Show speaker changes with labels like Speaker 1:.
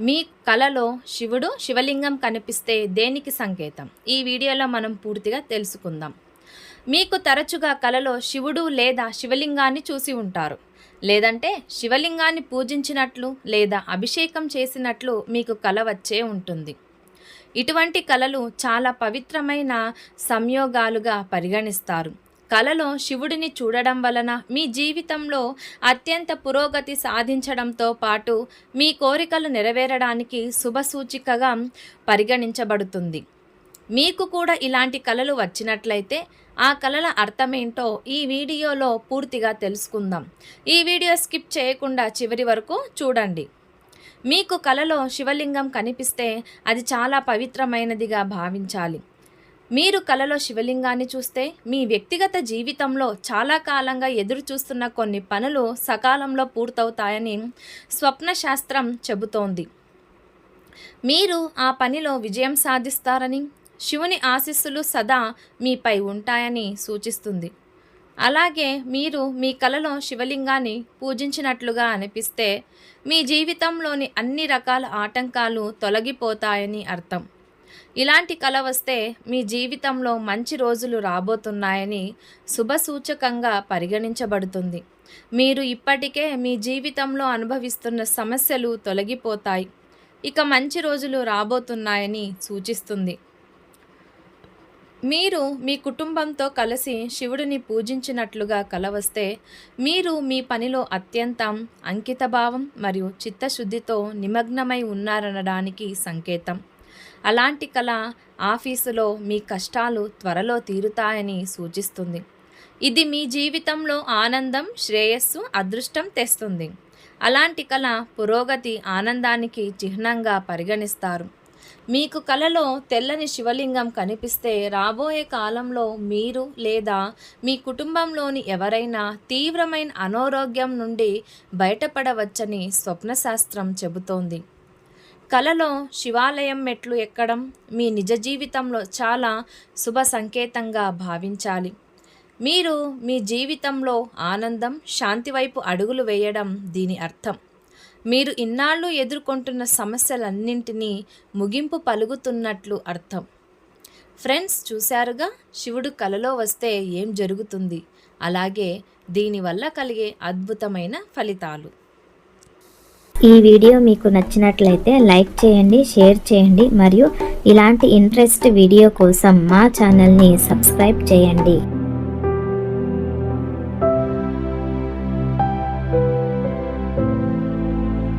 Speaker 1: మీ కలలో శివుడు శివలింగం కనిపిస్తే దేనికి సంకేతం? ఈ వీడియోలో మనం పూర్తిగా తెలుసుకుందాం. మీకు తరచుగా కలలో శివుడు లేదా శివలింగాన్ని చూసి ఉంటారు. లేదంటే శివలింగాన్ని పూజించినట్లు లేదా అభిషేకం చేసినట్లు మీకు కల వచ్చే ఉంటుంది. ఇటువంటి కళలు చాలా పవిత్రమైన సంయోగాలుగా పరిగణిస్తారు. కలలో శివుడిని చూడడం వలన మీ జీవితంలో అత్యంత పురోగతి సాధించడంతో పాటు మీ కోరికలు నెరవేరడానికి శుభసూచికగా పరిగణించబడుతుంది. మీకు కూడా ఇలాంటి కళలు వచ్చినట్లయితే ఆ కళల అర్థమేంటో ఈ వీడియోలో పూర్తిగా తెలుసుకుందాం. ఈ వీడియో స్కిప్ చేయకుండా చివరి వరకు చూడండి. మీకు కలలో శివలింగం కనిపిస్తే అది చాలా పవిత్రమైనదిగా భావించాలి. మీరు కలలో శివలింగాన్ని చూస్తే మీ వ్యక్తిగత జీవితంలో చాలా కాలంగా ఎదురు చూస్తున్న కొన్ని పనులు సకాలంలో పూర్తవుతాయని స్వప్న శాస్త్రం చెబుతోంది. మీరు ఆ పనిలో విజయం సాధిస్తారని శివుని ఆశీస్సులు సదా మీపై ఉంటాయని సూచిస్తుంది. అలాగే మీరు మీ కలలో శివలింగాన్ని పూజించినట్లుగా అనిపిస్తే మీ జీవితంలోని అన్ని రకాల ఆటంకాలు తొలగిపోతాయని అర్థం. ఇలాంటి కళ వస్తే మీ జీవితంలో మంచి రోజులు రాబోతున్నాయని శుభసూచకంగా పరిగణించబడుతుంది. మీరు ఇప్పటికే మీ జీవితంలో అనుభవిస్తున్న సమస్యలు తొలగిపోతాయి. ఇక మంచి రోజులు రాబోతున్నాయని సూచిస్తుంది. మీరు మీ కుటుంబంతో కలిసి శివుడిని పూజించినట్లుగా కలవస్తే మీరు మీ పనిలో అత్యంతం అంకితభావం మరియు చిత్తశుద్ధితో నిమగ్నమై ఉన్నారనడానికి సంకేతం. అలాంటి కళ ఆఫీసులో మీ కష్టాలు త్వరలో తీరుతాయని సూచిస్తుంది. ఇది మీ జీవితంలో ఆనందం శ్రేయస్సు అదృష్టం తెస్తుంది. అలాంటి కళ పురోగతి ఆనందానికి చిహ్నంగా పరిగణిస్తారు. మీకు కలలో తెల్లని శివలింగం కనిపిస్తే రాబోయే కాలంలో మీరు లేదా మీ కుటుంబంలోని ఎవరైనా తీవ్రమైన అనారోగ్యం నుండి బయటపడవచ్చని స్వప్నశాస్త్రం చెబుతోంది. కలలో శివాలయం మెట్లు ఎక్కడం మీ నిజ జీవితంలో చాలా శుభ సంకేతంగా భావించాలి. మీరు మీ జీవితంలో ఆనందం శాంతి వైపు అడుగులు వేయడం దీని అర్థం. మీరు ఇన్నాళ్ళు ఎదుర్కొంటున్న సమస్యలన్నింటినీ ముగింపు పలుకుతున్నట్లు అర్థం. ఫ్రెండ్స్ చూశారుగా శివుడు కలలో వస్తే ఏం జరుగుతుంది? అలాగే దీనివల్ల కలిగే అద్భుతమైన ఫలితాలు.
Speaker 2: ఈ వీడియో మీకు నచ్చినట్లయితే లైక్ చేయండి షేర్ చేయండి మరియు ఇలాంటి ఇంట్రెస్ట్ వీడియో కోసం మా ఛానల్ని సబ్స్క్రైబ్ చేయండి.